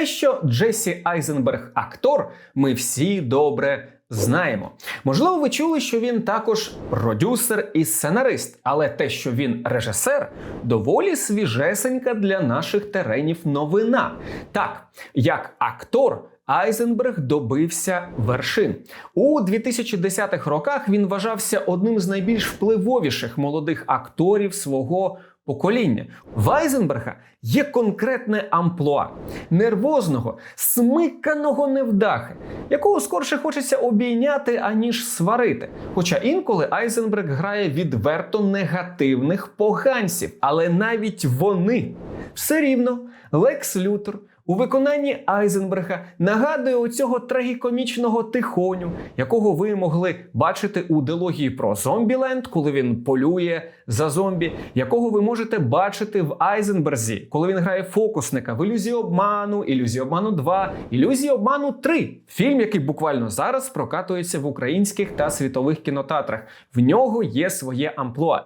Те, що Джесі Айзенберг актор, ми всі добре знаємо. Можливо, ви чули, що він також продюсер і сценарист, але те, що він режисер, доволі свіжесенька для наших теренів новина. Так, як актор. Айзенберг добився вершин у 2010-х роках. Він вважався одним з найбільш впливовіших молодих акторів свого покоління. В Айзенберга є конкретне амплуа нервозного, смиканого невдахи, якого скорше хочеться обійняти, аніж сварити. Хоча інколи Айзенберг грає відверто негативних поганців, але навіть вони все рівно Лекс Лютер. У виконанні Айзенберга нагадує оцього трагікомічного тихоню, якого ви могли бачити у дилогії про Зомбіленд, коли він полює за зомбі, якого ви можете бачити в Айзенберзі, коли він грає фокусника в ілюзії обману, ілюзії обману 2, ілюзії обману 3. Фільм, який буквально зараз прокатується в українських та світових кінотеатрах. В нього є своє амплуа.